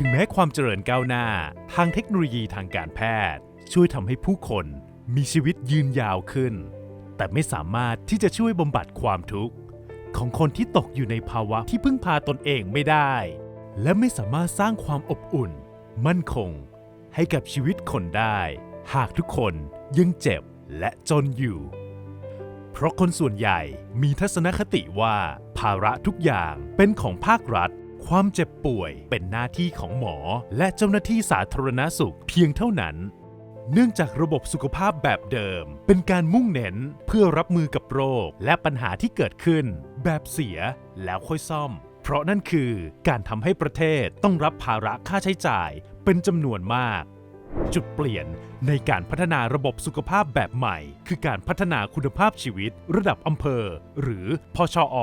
ถึงแม้ความเจริญก้าวหน้า ทางเทคโนโลยีทางการแพทย์ ช่วยทำให้ผู้คนมีชีวิตยืนยาวขึ้น แต่ไม่สามารถที่จะช่วยบำบัดความทุกข์ ของคนที่ตกอยู่ในภาวะที่พึ่งพาตนเองไม่ได้ และไม่สามารถสร้างความอบอุ่น มั่นคง ให้กับชีวิตคนได้ หากทุกคนยังเจ็บและจนอยู่ เพราะคนส่วนใหญ่มีทัศนคติว่า ภาระทุกอย่างเป็นของภาครัฐ ความเจ็บป่วยเป็นหน้าที่ของหมอและเจ้าหน้าที่สาธารณสุขเพียงเท่านั้น เนื่องจากระบบสุขภาพแบบเดิม เป็นการมุ่งเน้นเพื่อรับมือกับโรคและปัญหาที่เกิดขึ้น แบบเสียแล้วค่อยซ่อม เพราะนั่นคือการทำให้ประเทศต้องรับภาระค่าใช้จ่ายเป็นจำนวนมาก จุดเปลี่ยนในการพัฒนาระบบสุขภาพแบบใหม่ คือการพัฒนาคุณภาพชีวิต ระดับอำเภอ หรือพชอ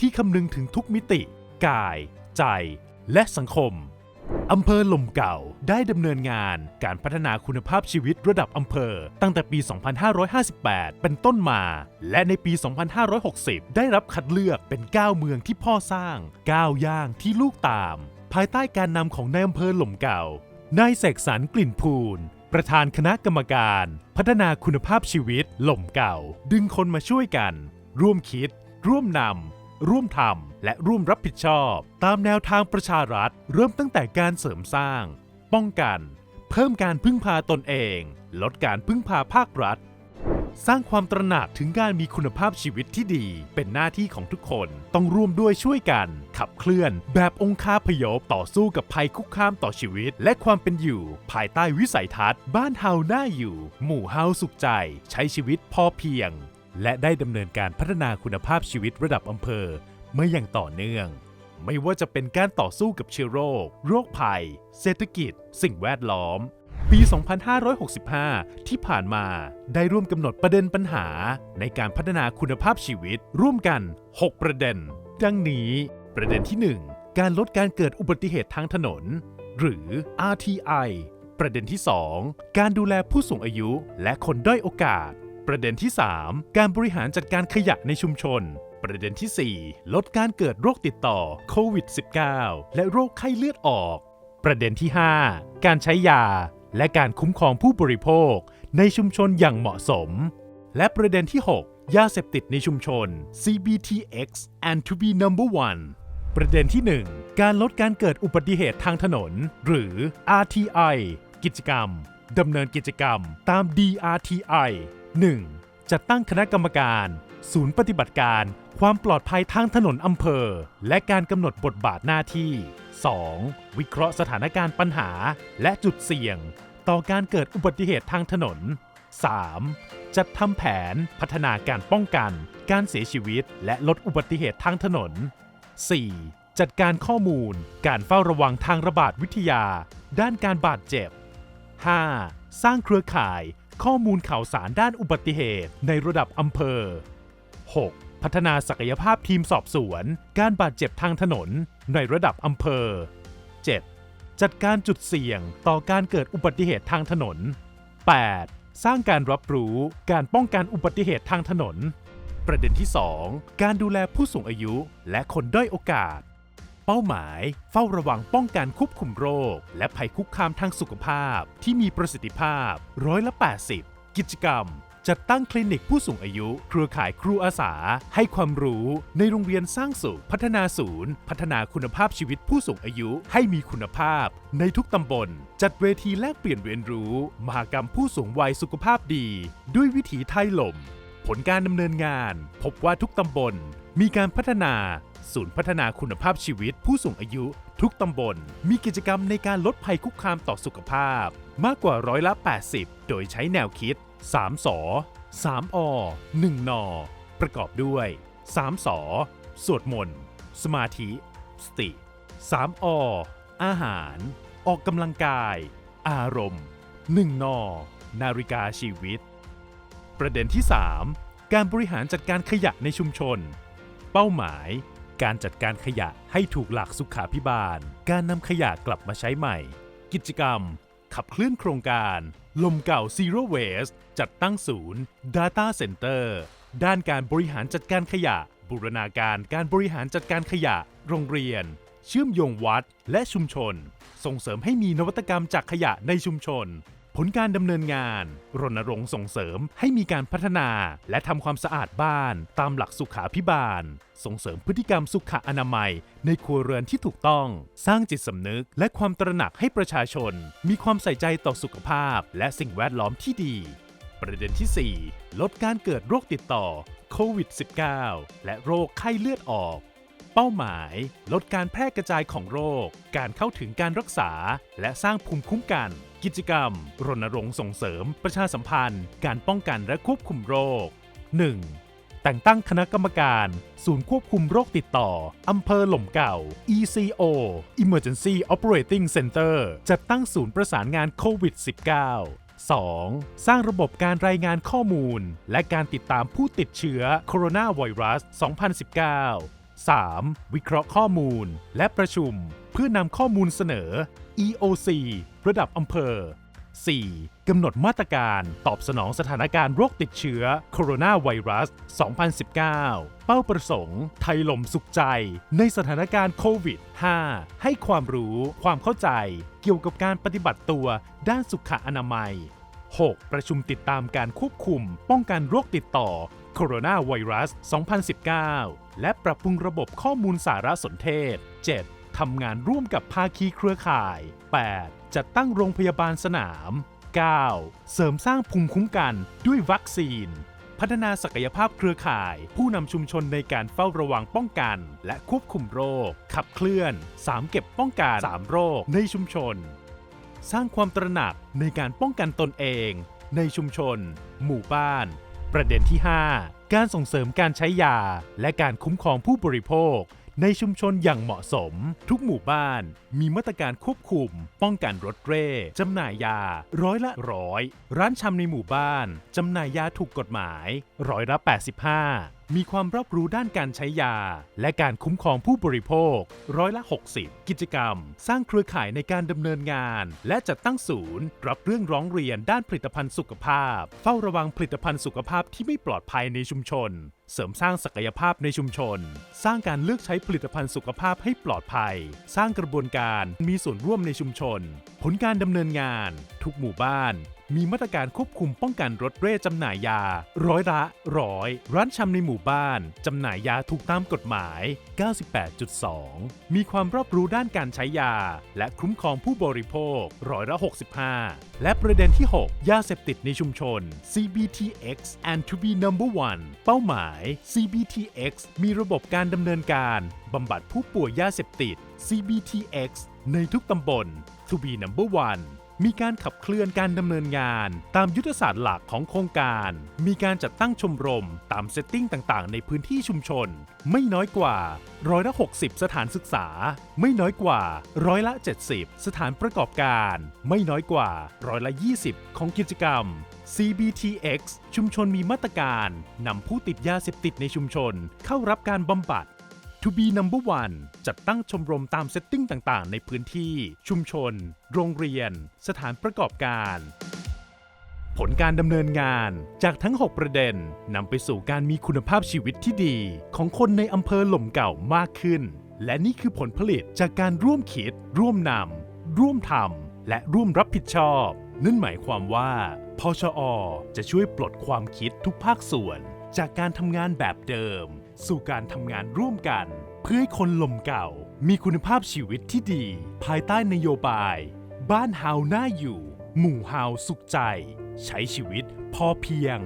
ที่คำนึงถึงทุกมิติ กาย ใจและสังคม อำเภอลมเก่าได้ดำเนินงานการพัฒนาคุณภาพชีวิตระดับอำเภอ ตั้งแต่ปี 2558 เป็นต้นมา และในปี 2560 ได้รับคัดเลือกเป็น 9 เมืองที่พ่อสร้าง 9 ย่างที่ลูกตาม ภายใต้การนำของนายอำเภอหล่มเก่านายเสกสรรกลิ่นพูนประธานคณะกรรมการ พัฒนาคุณภาพชีวิตหล่มเก่า ดึงคนมาช่วยกัน ร่วมคิด ร่วมนำ ร่วมทำและร่วมรับผิดชอบ ตามแนวทางประชารัฐ เริ่มตั้งแต่การเสริมสร้าง ป้องกัน เพิ่มการพึ่งพาตนเอง ลดการพึ่งพาภาครัฐ สร้างความตระหนักถึงการมีคุณภาพชีวิตที่ดี เป็นหน้าที่ของทุกคนต้องร่วมด้วยช่วยกัน ขับเคลื่อน แบบองคาพยพต่อสู้กับภัยคุกคามต่อชีวิต และความเป็นอยู่ ภายใต้วิสัยทัศน์ บ้านเฮาหน้าอยู่ หมู่เฮาสุขใจ ใช้ชีวิตพอเพียง และได้ดำเนินการพัฒนาคุณภาพชีวิตระดับอำเภอเมื่ออย่างต่อเนื่อง ไม่ว่าจะเป็นการต่อสู้กับเชื้อโรค โรคภัย เศรษฐกิจ สิ่งแวดล้อม ปี 2565 ที่ผ่านมาได้ร่วมกำหนดประเด็นปัญหา ในการพัฒนาคุณภาพชีวิต ร่วมกัน 6 ประเด็น ดังนี้ ประเด็นที่ 1 การลดการเกิดอุบัติเหตุทางถนน หรือ RTI ประเด็นที่ 2 การดูแลผู้สูงอายุและคนด้อยโอกาส ประเด็นที่ 3 การบริหารจัดการขยะในชุมชน ประเด็นที่ 4 ลดการเกิดโรคติดต่อโควิด -19 และโรคไข้เลือดออก ประเด็นที่ 5 การใช้ยา และการคุ้มครองผู้บริโภค ในชุมชนอย่างเหมาะสม และประเด็นที่ 6 ยาเสพติดในชุมชน CBTX and to be number one ประเด็นที่ 1 การลดการเกิดอุบัติเหตุทางถนน หรือ RTI กิจกรรมดำเนินกิจกรรมตาม DRTI 1. จัดตั้งคณะกรรมการ ศูนย์ปฏิบัติการ ความปลอดภัยทางถนนอำเภอ และการกำหนดบทบาทหน้าที่ 2. วิเคราะห์สถานการณ์ปัญหา และจุดเสี่ยง ต่อการเกิดอุบัติเหตุทางถนน 3. จัดทำแผนพัฒนาการป้องกัน การเสียชีวิต และลดอุบัติเหตุทางถนน 4. จัดการข้อมูล การเฝ้าระวังทางระบาดวิทยา ด้านการบาดเจ็บ 5. สร้างเครือข่าย ข้อมูลข่าวสารด้านอุบัติเหตุในระดับอำเภอ 6. พัฒนาศักยภาพทีมสอบสวน การบาดเจ็บทางถนนในระดับอำเภอ 7. จัดการจุดเสี่ยงต่อการเกิดอุบัติเหตุทางถนน 8. สร้างการรับรู้การป้องกันอุบัติเหตุทางถนน ประเด็นที่ 2 การดูแลผู้สูงอายุและคนด้อยโอกาส เป้าหมาย เฝ้าระวังป้องกันควบคุมโรค และภัยคุกคามทางสุขภาพ ที่มีประสิทธิภาพร้อยละ80 กิจกรรม จัดตั้งคลินิกผู้สูงอายุ เครือข่ายครูอาสา ให้ความรู้ในโรงเรียนสร้างสุขพัฒนาศูนย์ พัฒนาคุณภาพชีวิตผู้สูงอายุให้มีคุณภาพ ในทุกตำบล จัดเวทีแลกเปลี่ยนเรียนรู้ มหากรรมผู้สูงวัยสุขภาพดี ด้วยวิถีไทยหล่มผลการดำเนินงาน พบว่าทุกตำบล มีการพัฒนา ศูนย์พัฒนาคุณภาพชีวิตผู้สูงอายุ ทุกตำบล มีกิจกรรมในการลดภัยคุกคามต่อสุขภาพ มากกว่าร้อยละ 80 โดยใช้แนวคิด 3สอ3อ1นประกอบด้วย 3สอสวดมนต์สมาธิ สติ 3ออาหาร ออกกำลังกาย อารมณ์ 1นนาฬิกาชีวิต ประเด็นที่ 3 การบริหารจัดการขยะในชุมชน เป้าหมาย การจัดการขยะให้ถูกหลักสุขาพิบาล การนำขยะกลับมาใช้ใหม่ กิจกรรม ขับเคลื่อนโครงการ ลมเก่า Zero Waste จัดตั้งศูนย์ Data Center ด้านการบริหารจัดการขยะ บูรณาการการบริหารจัดการขยะ โรงเรียน เชื่อมโยงวัดและชุมชน ส่งเสริมให้มีนวัตกรรมจากขยะในชุมชน ผลการดำเนินงาน รณรงค์ส่งเสริมให้มีการพัฒนา และทำความสะอาดบ้าน ตามหลักสุขาพิบาล ส่งเสริมพฤติกรรมสุขอนามัย ในครัวเรือนที่ถูกต้อง สร้างจิตสำนึก และความตระหนักให้ประชาชน มีความใส่ใจต่อสุขภาพ และสิ่งแวดล้อมที่ดี ประเด็นที่ 4 ลดการเกิดโรคติดต่อโควิด -19 และโรคไข้เลือดออกเป้าหมายลดการแพร่กระจายของโรค การเข้าถึงการรักษา และสร้างภูมิคุ้มกัน กิจกรรม รณรงค์ส่งเสริม ประชาสัมพันธ์ การป้องกันและควบคุมโรค 1. แต่งตั้งคณะกรรมการ ศูนย์ควบคุมโรคติดต่อ อำเภอหล่มเก่า ECO Emergency Operating Center จัดตั้งศูนย์ประสานงานโควิด -19 2. สร้างระบบการรายงานข้อมูล และการติดตามผู้ติดเชื้อโคโรนาไวรัส 2019 3. วิเคราะห์ข้อมูล และประชุม เพื่อนำข้อมูลเสนอ EOC ระดับอำเภอ 4. กำหนดมาตรการตอบสนองสถานการณ์โรคติดเชื้อโคโรนาไวรัส 2019 เป้าประสงค์ ไทยลมสุขใจ ในสถานการณ์โควิด 5 ให้ความรู้ความเข้าใจเกี่ยวกับการปฏิบัติตัวด้านสุขอนามัย 6. ประชุมติดตามการควบคุม ป้องกันโรคติดต่อโคโรนาไวรัส 2019 และปรับปรุงระบบข้อมูลสารสนเทศ 7. ทำงานร่วมกับภาคีเครือข่าย 8. จัดตั้งโรงพยาบาลสนาม 9. เสริมสร้างภูมิคุ้มกันด้วยวัคซีน พัฒนาศักยภาพเครือข่าย ผู้นำชุมชนในการเฝ้าระวังป้องกัน และควบคุมโรค ขับเคลื่อน 3 เก็บป้องกัน3โรคในชุมชน สร้างความตระหนักในการป้องกันตนเอง ในชุมชน หมู่บ้าน ประเด็นที่ 5 การส่งเสริมการใช้ยา และการคุ้มครองผู้บริโภค ในชุมชนอย่างเหมาะสม ทุกหมู่บ้านมีมาตรการควบคุม ป้องกันรถเร่จำหน่ายยา ร้อยละร้อยร้านชำในหมู่บ้านจำหน่ายยาถูกกฎหมาย ร้อยละ 85 มีความรอบรู้ด้านการใช้ยา และการคุ้มครองผู้บริโภค ร้อยละ 60 กิจกรรม สร้างเครือข่ายในการดำเนินงาน และจัดตั้งศูนย์ รับเรื่องร้องเรียนด้านผลิตภัณฑ์สุขภาพ เฝ้าระวังผลิตภัณฑ์สุขภาพที่ไม่ปลอดภัยในชุมชน เสริมสร้างศักยภาพในชุมชน สร้างการเลือกใช้ผลิตภัณฑ์สุขภาพให้ปลอดภัย สร้างกระบวนการมีส่วนร่วมในชุมชน ผลการดำเนินงาน ทุกหมู่บ้าน มีมาตรการควบคุมป้องกันรถเร่จำหน่ายยา ร้อยละร้อย ร้านชำในหมู่บ้าน จำหน่ายยาถูกตามกฎหมาย 98.2 มีความรอบรู้ด้านการใช้ยา และคุ้มครองผู้บริโภค ร้อยละ 65 และประเด็นที่ 6 ยาเสพติดในชุมชน CBTX and to be number one เป้าหมาย CBTX มีระบบการดำเนินการบำบัดผู้ป่วยยาเสพติด CBTX ในทุกตำบล to be number one มีการขับเคลื่อนการดำเนินงาน ตามยุทธศาสตร์หลักของโครงการ มีการจัดตั้งชมรม ตามเซตติ้งต่างๆ ในพื้นที่ชุมชน ไม่น้อยกว่าร้อยละ60 สถานศึกษา ไม่น้อยกว่าร้อยละ 70 สถานประกอบการ ไม่น้อยกว่าร้อยละ 20 ของกิจกรรม CBTX ชุมชนมีมาตรการนำผู้ติดยาเสพติดในชุมชน เข้ารับการบำบัด To be number one จัดตั้งชมรมตามเซตติ้งต่างๆ ในพื้นที่ ชุมชน โรงเรียน สถานประกอบการ ผลการดำเนินงานจากทั้ง 6 ประเด็นนำไปสู่การมีคุณภาพชีวิตที่ดี ของคนในอำเภอหล่มเก่ามากขึ้น และนี่คือผลผลิตจากการร่วมคิด ร่วมนำร่วมทำและร่วมรับผิดชอบ นั่นหมายความว่าพชอ จะช่วยปลดความคิดทุกภาคส่วน จากการทำงานแบบเดิม สู่การทำงานร่วมกัน เพื่อให้คนลมเก่า มีคุณภาพชีวิตที่ดี ภายใต้นโยบาย บ้านเฮาน่าอยู่ หมู่เฮาสุขใจ ใช้ชีวิตพอเพียง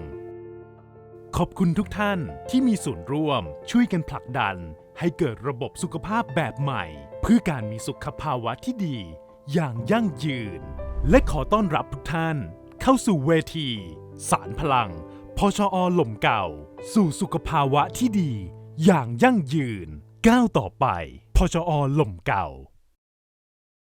ขอบคุณทุกท่านที่มีส่วนร่วมช่วยกันผลักดัน ให้เกิดระบบสุขภาพแบบใหม่ เพื่อการมีสุขภาวะที่ดี อย่างยั่งยืน และขอต้อนรับทุกท่าน เข้าสู่เวที สารพลัง พชอหล่มเก่า สู่สุขภาวะที่ดี อย่างยั่งยืนก้าวต่อไป พชอหล่มเก่า